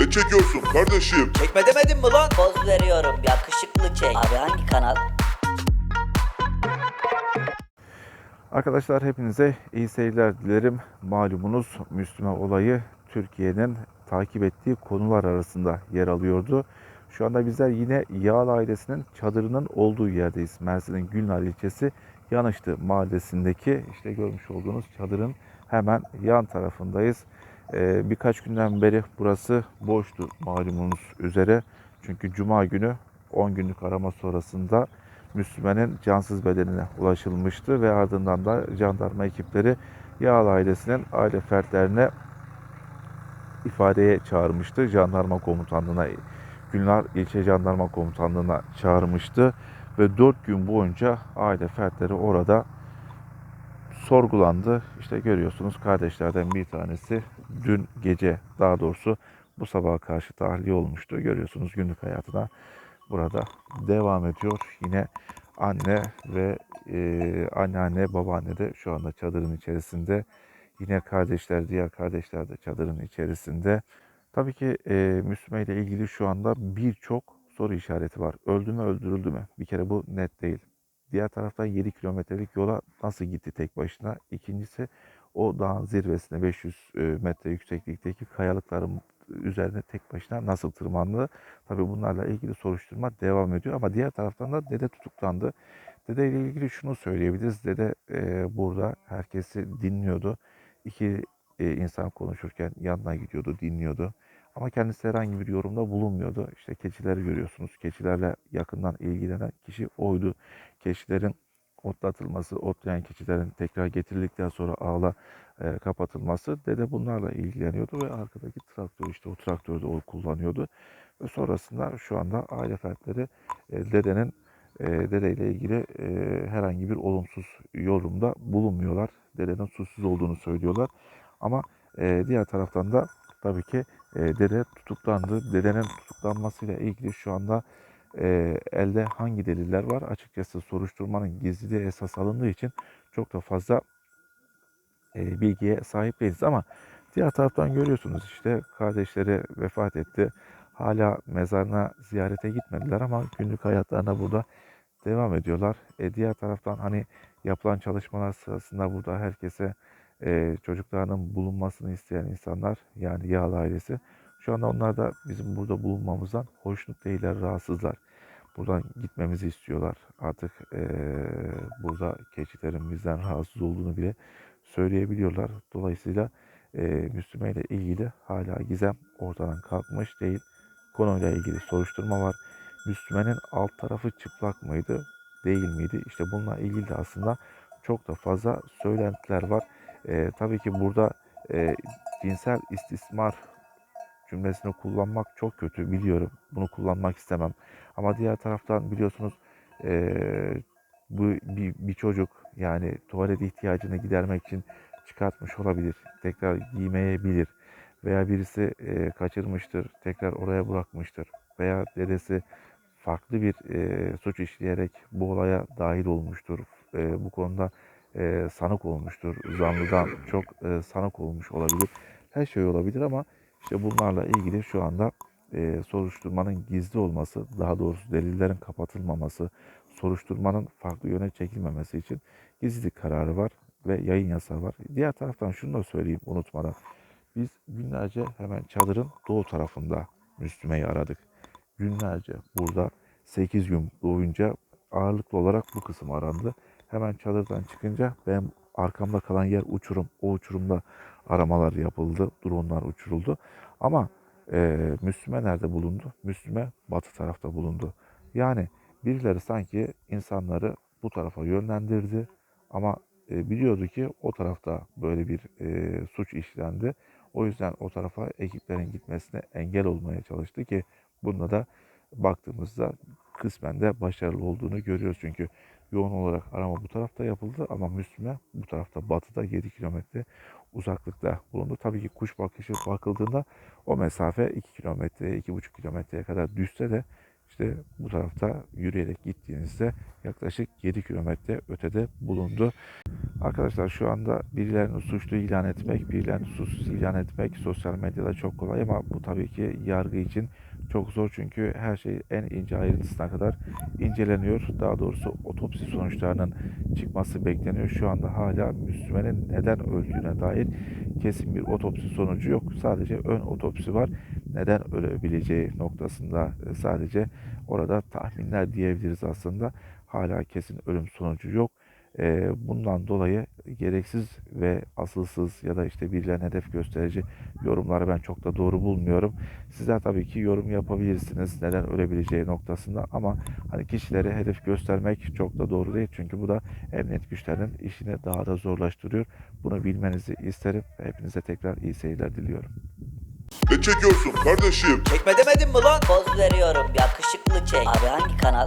Ne çekiyorsun kardeşim? Çekme demedim mi lan? Poz veriyorum yakışıklı çek. Abi hangi kanal? Arkadaşlar hepinize iyi seyirler dilerim. Malumunuz Müslüman olayı Türkiye'nin takip ettiği konular arasında yer alıyordu. Şu anda bizler yine Yağlı ailesinin çadırının olduğu yerdeyiz. Mersin'in Gülnar ilçesi Yanıştı mahallesindeki işte görmüş olduğunuz çadırın hemen yan tarafındayız. Ee, birkaç günden beri burası boştu malumunuz üzere. Çünkü Cuma günü 10 günlük arama sonrasında Müslüman'ın cansız bedenine ulaşılmıştı ve ardından da jandarma ekipleri Yağlı ailesinin aile fertlerine ifadeye çağırmıştı. Jandarma komutanlığına, Gülnar İlçe Jandarma Komutanlığına çağırmıştı ve 4 gün boyunca aile fertleri orada sorgulandı. İşte görüyorsunuz kardeşlerden bir tanesi dün gece daha doğrusu bu sabaha karşı tahliye olmuştu. Görüyorsunuz günlük hayatına burada devam ediyor. Yine anne ve e, anneanne, babaanne de şu anda çadırın içerisinde. Yine kardeşler, diğer kardeşler de çadırın içerisinde. Tabii ki e, Müslüman ile ilgili şu anda birçok soru işareti var. Öldü mü, öldürüldü mü? Bir kere bu net değil. Diğer taraftan 7 kilometrelik yola nasıl gitti tek başına? İkincisi o dağın zirvesine 500 e, metre yükseklikteki kayalıkların üzerine tek başına nasıl tırmandı? Tabii bunlarla ilgili soruşturma devam ediyor ama diğer taraftan da dede tutuklandı. Dede ile ilgili şunu söyleyebiliriz. Dede e, burada herkesi dinliyordu. İki e, insan konuşurken yanına gidiyordu, dinliyordu. Ama kendisi herhangi bir yorumda bulunmuyordu. İşte keçileri görüyorsunuz. Keçilerle yakından ilgilenen kişi oydu. Keçilerin otlatılması, otlayan keçilerin tekrar getirildikten sonra ağla e, kapatılması. Dede bunlarla ilgileniyordu ve arkadaki traktör işte o traktörü de o kullanıyordu. Ve sonrasında şu anda aile fertleri e, dedenin e, dedeyle ilgili e, herhangi bir olumsuz yorumda bulunmuyorlar. Dedenin suçsuz olduğunu söylüyorlar. Ama e, diğer taraftan da tabii ki e, dede tutuklandı. Dedenin tutuklanmasıyla ilgili şu anda e, elde hangi deliller var? Açıkçası soruşturmanın gizliliği esas alındığı için çok da fazla e, bilgiye sahip değiliz. Ama diğer taraftan görüyorsunuz işte kardeşleri vefat etti. Hala mezarına ziyarete gitmediler ama günlük hayatlarına burada devam ediyorlar. E, diğer taraftan hani yapılan çalışmalar sırasında burada herkese e, çocuklarının bulunmasını isteyen insanlar yani Yağlı ailesi şu anda onlar da bizim burada bulunmamızdan hoşnut değiller, rahatsızlar. Buradan gitmemizi istiyorlar. Artık e, burada keçilerin bizden rahatsız olduğunu bile söyleyebiliyorlar. Dolayısıyla e, Müslüman ile ilgili hala gizem ortadan kalkmış değil. Konuyla ilgili soruşturma var. Müslümanın alt tarafı çıplak mıydı, değil miydi? İşte bununla ilgili de aslında çok da fazla söylentiler var. E, tabii ki burada e, cinsel istismar cümlesini kullanmak çok kötü biliyorum. Bunu kullanmak istemem. Ama diğer taraftan biliyorsunuz e, bu bir, bir çocuk yani tuvalet ihtiyacını gidermek için çıkartmış olabilir. Tekrar giymeyebilir. Veya birisi e, kaçırmıştır. Tekrar oraya bırakmıştır. Veya dedesi farklı bir e, suç işleyerek bu olaya dahil olmuştur. E, bu konuda e, sanık olmuştur. Zanlıdan çok e, sanık olmuş olabilir. Her şey olabilir ama işte bunlarla ilgili şu anda e, soruşturmanın gizli olması, daha doğrusu delillerin kapatılmaması, soruşturmanın farklı yöne çekilmemesi için gizlilik kararı var ve yayın yasağı var. Diğer taraftan şunu da söyleyeyim unutmadan. Biz günlerce hemen çadırın doğu tarafında Müslüme'yi aradık. Günlerce burada 8 gün boyunca ağırlıklı olarak bu kısım arandı. Hemen çadırdan çıkınca benim arkamda kalan yer uçurum. O uçurumda aramalar yapıldı. Dronlar uçuruldu. Ama e, Müslüme nerede bulundu? Müslüme batı tarafta bulundu. Yani birileri sanki insanları bu tarafa yönlendirdi. Ama e, biliyordu ki o tarafta böyle bir e, suç işlendi. O yüzden o tarafa ekiplerin gitmesine engel olmaya çalıştı ki bunda da baktığımızda kısmen de başarılı olduğunu görüyoruz. Çünkü yoğun olarak arama bu tarafta yapıldı ama Müslüme bu tarafta batıda 7 kilometre uzaklıkta bulundu. Tabii ki kuş bakışı bakıldığında o mesafe 2 kilometre, 2,5 kilometreye kadar düşse de işte bu tarafta yürüyerek gittiğinizde yaklaşık 7 kilometre ötede bulundu. Arkadaşlar şu anda birilerini suçlu ilan etmek, birilerini suçsuz ilan etmek sosyal medyada çok kolay ama bu tabii ki yargı için çok zor çünkü her şey en ince ayrıntısına kadar inceleniyor. Daha doğrusu otopsi sonuçlarının çıkması bekleniyor. Şu anda hala Müslümanın neden öldüğüne dair kesin bir otopsi sonucu yok. Sadece ön otopsi var. Neden ölebileceği noktasında e, sadece orada tahminler diyebiliriz aslında. Hala kesin ölüm sonucu yok. Ee, bundan dolayı gereksiz ve asılsız ya da işte birilerine hedef gösterici yorumları ben çok da doğru bulmuyorum. Sizler tabii ki yorum yapabilirsiniz neden ölebileceği noktasında ama hani kişilere hedef göstermek çok da doğru değil. Çünkü bu da emniyet güçlerinin işini daha da zorlaştırıyor. Bunu bilmenizi isterim. Hepinize tekrar iyi seyirler diliyorum. Ne çekiyorsun kardeşim? Çekme demedim mi lan? Poz veriyorum yakışıklı çek. Abi hangi kanal?